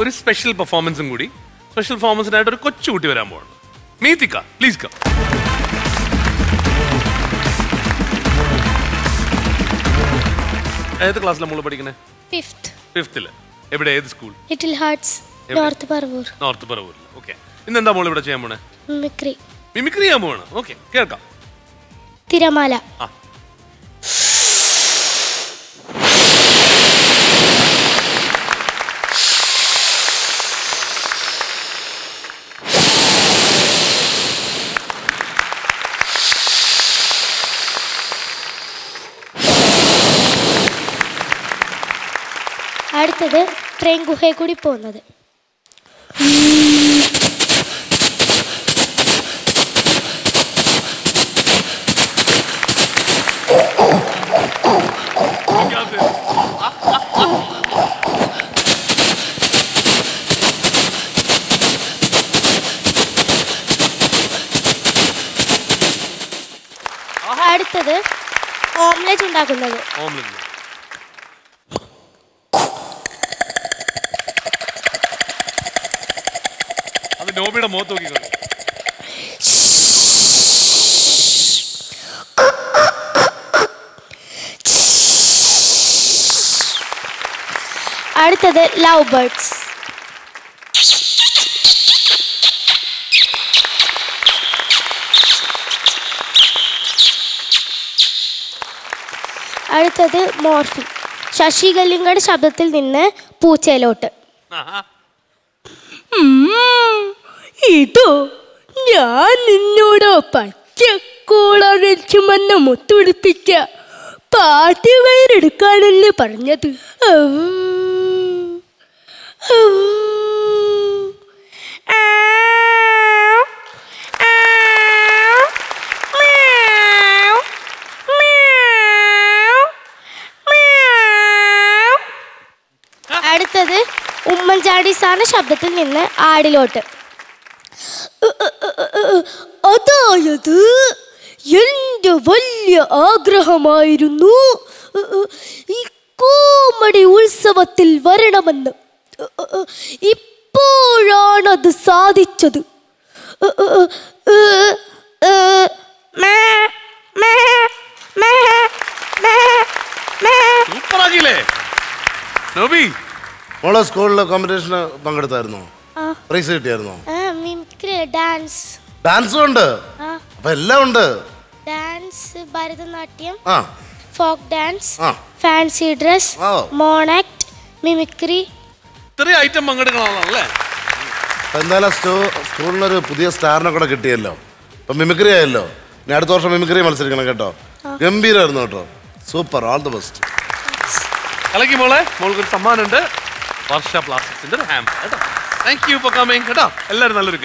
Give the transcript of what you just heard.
ഒരു സ്പെഷ്യൽ പെർഫോമൻസും കൂടി. സ്പെഷ്യൽ പെർഫോമൻസിനായിട്ട് ഒരു കൊച്ചുകുട്ടി വരാൻ പോവാണ്. മീതിക്ക പ്ലീസ് കം ഏത് ക്ലാസ്സിലാണ് മോൾ പഠിക്കുന്നത് ഫിഫ്ത്ത് ഫിഫ്ത്തിൽ എവിടെ ഏത് school little hearts north Paravur north Paravur okay ഇന്ന് എന്താ മോൾ ഇവിടെ ചെയ്യാൻ പോണേ? മിമിക്രി മിമിക്രി ചെയ്യാൻ പോവാണ്. ഓക്കെ കേൾക്കാം. തിരമാല. ആ. അടുത്തത് ട്രെയിൻ ഗുഹയിൽ കൂടി പോകുന്നത് അടുത്തത് ഓംലെറ്റ് ഉണ്ടാക്കുന്നത് ഓംലെറ്റ് നോബിയുടെ മുഖത്ത് നോക്കിക്കൊണ്ട് അടുത്തത് ലവ് ബേർഡ്സ്. അടുത്തത് മോർഫി. ശശി കല്ലിങ്കയുടെ ശബ്ദത്തിൽ നിന്ന് പൂച്ചയിലോട്ട്. ഇതോ ഞാൻ നിന്നോട് പച്ചക്കോളാണ് ചുമന്ന മുത്തുപിടിപ്പിക്ക പാട്ട് വയറെടുക്കാനല്ലേ പറഞ്ഞത്. അടുത്തത് ഉമ്മൻചാണ്ടി സാറിന്റെ ശബ്ദത്തിൽ നിന്ന് ആടിലോട്ട്. അതായത് എന്റെ വലിയ ആഗ്രഹമായിരുന്നു ഈ കോമഡി ഉത്സവത്തിൽ വരണമെന്ന്. ഇപ്പോഴാണത് സാധിച്ചത്. മോളെ സ്കൂളിലെ കോമ്പറ്റീഷന് പങ്കെടുത്തായിരുന്നോ. പ്രൈസ് കിട്ടിയായിരുന്നോ. ഡാൻസ് ഡാൻസും ഉണ്ട്. അപ്പൊ എല്ലാം ഉണ്ട്. Dance Bharatanatyam folk dance. Fancy dress. Monoact mimicry ഇത്രയും ഐറ്റം അപ്പൊ എന്തായാലും സ്റ്റോ സ്കൂളിനൊരു പുതിയ സ്റ്റാറിനെ കൂടെ കിട്ടിയല്ലോ. ഇപ്പൊ മിമിക്രി ആയല്ലോ. ഇനി അടുത്ത വർഷം മിമിക്രി മത്സരിക്കണം കേട്ടോ. ഗംഭീരമായിരുന്നു കേട്ടോ. സൂപ്പർ ഓൾ ദി ബെസ്റ്റ് കലക്കി മോളെ മോൾക്ക് ഒരു സമ്മാനമുണ്ട്. വർഷ പ്ലാസ്റ്റിക്സിന്റെ ഒരു ഹാമ്പർ കേട്ടോ. താങ്ക് യു ഫോർ കമ്മിങ് കേട്ടോ. എല്ലാവരും നല്ലൊരു